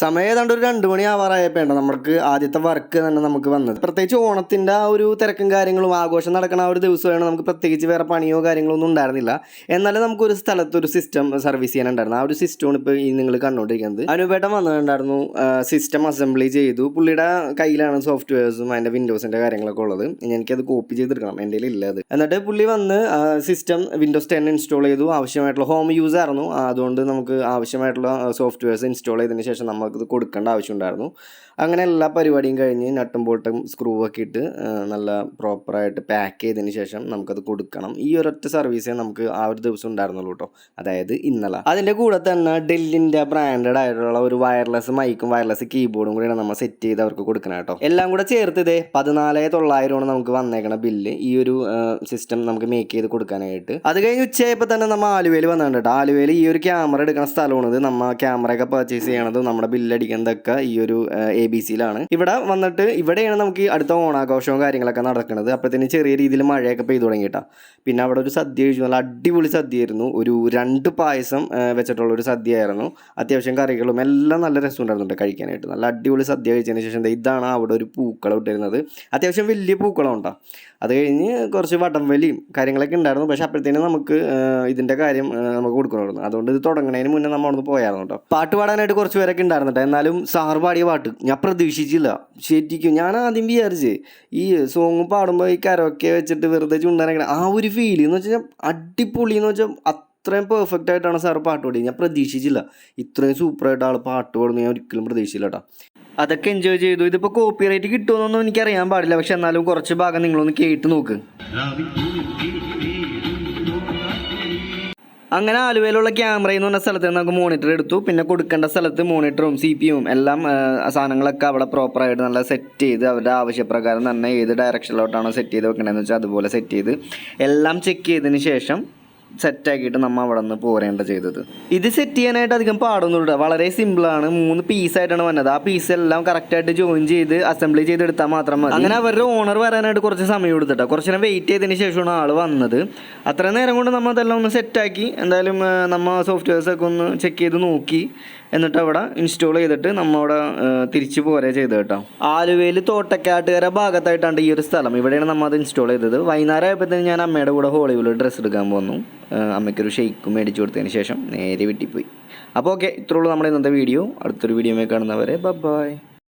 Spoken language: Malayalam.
സമയം ഏതാണ്ട് ഒരു രണ്ട് മണി ആവാറായപ്പോണ്ട നമുക്ക് ആദ്യത്തെ വർക്ക് തന്നെ നമുക്ക് വന്നത്. പ്രത്യേകിച്ച് ഓണത്തിന്റെ ആ ഒരു തിരക്കും കാര്യങ്ങളും ആഘോഷം നടക്കുന്ന ആ ഒരു ദിവസമാണ് നമുക്ക് പ്രത്യേകിച്ച് വേറെ പണിയോ കാര്യങ്ങളോ ഒന്നും ഉണ്ടായിരുന്നില്ല. എന്നാലും നമുക്ക് ഒരു സ്ഥലത്ത് ഒരു സിസ്റ്റം സർവീസ് ചെയ്യാനുണ്ടായിരുന്നു ആ ഒരു സിസ്റ്റമാണ് ഇപ്പോൾ ഈ നിങ്ങൾ കണ്ടുകൊണ്ടിരിക്കുന്നത് അനുപേട്ടൻ വന്നിട്ടുണ്ടായിരുന്നു. സിസ്റ്റം അസംബ്ലി ചെയ്തു. പുള്ളിയുടെ കയ്യിലാണ് സോഫ്റ്റ്വെയർസും അതിന്റെ വിൻഡോസിന്റെ കാര്യങ്ങളൊക്കെ ഉള്ളത്. എനിക്കത് കോപ്പി ചെയ്തെടുക്കണം. എന്റെ ഇല്ല അത്. എന്നിട്ട് പുള്ളി വന്ന് സിസ്റ്റം വിൻഡോസ് ടെൻ ഇൻസ്റ്റാൾ ചെയ്തു. ആവശ്യമായിട്ടുള്ള ഹോം യൂസ് ആയിരുന്നു. അതുകൊണ്ട് നമുക്ക് ആവശ്യമായിട്ടുള്ള സോഫ്റ്റ്വെയർസ് ഇൻസ്റ്റാൾ ചെയ്തതിന് ശേഷം നമുക്കത് കൊടുക്കേണ്ട ആവശ്യമുണ്ടായിരുന്നു. അങ്ങനെ എല്ലാ പരിപാടിയും കഴിഞ്ഞ് നട്ടും ബോൾട്ടും സ്ക്രൂ ഒക്കെ ഇട്ട് നല്ല പ്രോപ്പറായിട്ട് പാക്ക് ചെയ്തതിന് ശേഷം നമുക്കത് കൊടുക്കണം. ഈ ഒരൊറ്റ സർവീസേ നമുക്ക് ആ ഒരു ദിവസം ഉണ്ടായിരുന്നുള്ളൂ കേട്ടോ അതായത് ഇന്നലെ. അതിന്റെ കൂടെ തന്നെ ഡെല്ലിന്റെ ബ്രാൻഡഡ് ആയിട്ടുള്ള ഒരു വയർലെസ് മൈക്കും വയർലെസ് കീബോർഡും കൂടിയാണ് നമ്മൾ സെറ്റ് ചെയ്ത് അവർക്ക് കൊടുക്കണം കേട്ടോ എല്ലാം കൂടെ ചേർത്ത് ഇതേ പതിനാല് തൊള്ളായിരമാണ് നമുക്ക് വന്നേക്കണ ബില്ല് ഈ ഒരു സിസ്റ്റം നമുക്ക് മേക്ക് ചെയ്ത് കൊടുക്കാനായിട്ട്. അത് കഴിഞ്ഞ് ഉച്ചയായപ്പോൾ തന്നെ നമ്മൾ ആലുവയിൽ വന്നിട്ടുണ്ട് ആലുവയിൽ ഈ ഒരു ക്യാമറ എടുക്കുന്ന സ്ഥലമാണ് ഇത്. നമ്മൾ ക്യാമറയൊക്കെ പർച്ചേസ് ചെയ്യണതും നമ്മുടെ ബില്ലടിക്കുന്നതൊക്കെ ഈ ഒരു എ ബി സിയിലാണ് ഇവിടെ വന്നിട്ട് ഇവിടെയാണ് നമുക്ക് അടുത്ത ഓണാഘോഷവും കാര്യങ്ങളൊക്കെ നടക്കുന്നത്. അപ്പോഴത്തേന് ചെറിയ രീതിയിൽ മഴയൊക്കെ പെയ്തു തുടങ്ങിയിട്ടാ. പിന്നെ അവിടെ ഒരു സദ്യ കഴിച്ചു. നല്ല അടിപൊളി സദ്യയായിരുന്നു. ഒരു രണ്ട് പായസം വെച്ചിട്ടുള്ള ഒരു സദ്യയായിരുന്നു. അത്യാവശ്യം കറികളും എല്ലാം നല്ല രസമുണ്ടായിരുന്നുണ്ട് കഴിക്കാനായിട്ട്. നല്ല അടിപൊളി സദ്യ കഴിച്ചതിന് ശേഷം ഇതാണ് അവിടെ ഒരു പൂക്കളം ഇട്ടിരുന്നത്. അത്യാവശ്യം വലിയ പൂക്കളം ഉണ്ടാകും അത് കഴിഞ്ഞ് കുറച്ച് വടംവലിയും കാര്യങ്ങളൊക്കെ ഉണ്ടായിരുന്നു. പക്ഷെ അപ്പോഴത്തേനും നമുക്ക് ഇതിന്റെ കാര്യം നമുക്ക് കൊടുക്കണമായിരുന്നു. അതുകൊണ്ട് ഇത് തുടങ്ങുന്നതിന് മുന്നേ നമ്മൾ അവിടെ പോയായിരുന്നു കേട്ടോ. പാട്ട് പാടാനായിട്ട് കുറച്ച് പേരൊക്കെ ഉണ്ടായിരുന്നു. കേട്ടോ എന്നാലും സാർ പാടിയ പാട്ട് ഞാൻ പ്രതീക്ഷിച്ചില്ല. ശരിക്കും ഞാൻ ആദ്യം വിചാരിച്ച് ഈ സോങ് പാടുമ്പോൾ ഈ കരൊക്കെ വെച്ചിട്ട് വെറുതെ ചുണ്ടാനൊക്കെ ആ ഒരു ഫീൽ എന്ന് വെച്ചാൽ അടിപൊളി എന്ന് വെച്ചാൽ അത്രയും പെർഫെക്റ്റ് ആയിട്ടാണ് സാർ പാട്ട് പാടിയത്. ഞാൻ പ്രതീക്ഷിച്ചില്ല. ഇത്രയും സൂപ്പറായിട്ട് ആൾ പാട്ട് പാടുന്നു ഞാൻ ഒരിക്കലും പ്രതീക്ഷിച്ചില്ല കേട്ടോ അതൊക്കെ എൻജോയ് ചെയ്തു. ഇതിപ്പോൾ കോപ്പി റൈറ്റ് കിട്ടുമെന്നൊന്നും എനിക്കറിയാൻ പാടില്ല. പക്ഷെ എന്നാലും കുറച്ച് ഭാഗം നിങ്ങളൊന്ന് കേട്ട് നോക്ക്. അങ്ങനെ ആലുവയിലുള്ള ക്യാമറ എന്ന് പറഞ്ഞ സ്ഥലത്ത് നമുക്ക് മോണിറ്റർ എടുത്തു. പിന്നെ കൊടുക്കേണ്ട സ്ഥലത്ത് മോണിറ്ററും സി പി യും എല്ലാം സാധനങ്ങളൊക്കെ അവിടെ പ്രോപ്പറായിട്ട് നല്ല സെറ്റ് ചെയ്ത് അവരുടെ ആവശ്യപ്രകാരം തന്നെ ഏത് ഡയറക്ഷനിലോട്ടാണോ സെറ്റ് ചെയ്ത് വെക്കണമെന്ന് വെച്ചാൽ അതുപോലെ സെറ്റ് ചെയ്ത് എല്ലാം ചെക്ക് ചെയ്തതിന് ശേഷം സെറ്റാക്കിയിട്ട് നമ്മൾ അവിടെ നിന്ന് പോരേണ്ട ചെയ്തത്. ഇത് സെറ്റ് ചെയ്യാനായിട്ട് അധികം പാടൊന്നുമില്ല. വളരെ സിമ്പിളാണ് മൂന്ന് പീസായിട്ടാണ് വന്നത്. ആ പീസ് എല്ലാം കറക്റ്റായിട്ട് ജോയിൻ ചെയ്ത് അസംബ്ലി ചെയ്തെടുത്താൽ മാത്രം മതി. അങ്ങനെ അവരുടെ ഓണർ വരാനായിട്ട് കുറച്ച് സമയം എടുത്തിട്ടോ. കുറച്ച് നേരം വെയിറ്റ് ചെയ്തതിന് ശേഷമാണ് ആൾ വന്നത്. അത്ര നേരം കൊണ്ട് നമ്മൾ അതെല്ലാം ഒന്ന് സെറ്റാക്കി എന്തായാലും നമ്മൾ നമ്മ സോഫ്റ്റ്വെയർസ് ഒക്കെ ഒന്ന് ചെക്ക് ചെയ്ത് നോക്കി. എന്നിട്ട് അവിടെ ഇൻസ്റ്റോൾ ചെയ്തിട്ട് നമ്മുടെ തിരിച്ചു പോരെ ചെയ്ത് കേട്ടോ. ആലുവയിൽ തോട്ടക്കാട്ടുകര ഭാഗത്തായിട്ടാണ് ഈ ഒരു സ്ഥലം. ഇവിടെയാണ് നമ്മൾ അത് ഇൻസ്റ്റോൾ ചെയ്തത്. വൈകുന്നേരം ആയപ്പോഴത്തേന് ഞാൻ അമ്മയുടെ കൂടെ ഹോളിവുഡ് ഡ്രസ്സ് എടുക്കാൻ പോന്നു. അമ്മയ്ക്കൊരു ഷെയ്ക്കും മേടിച്ചു കൊടുത്തതിന് ശേഷം നേരെ വീട്ടിൽ പോയി. അപ്പോൾ ഓക്കെ ഇത്രയുള്ളൂ നമ്മുടെ ഇന്നത്തെ വീഡിയോ അടുത്തൊരു വീഡിയോ കാണുന്നവരെ ബൈ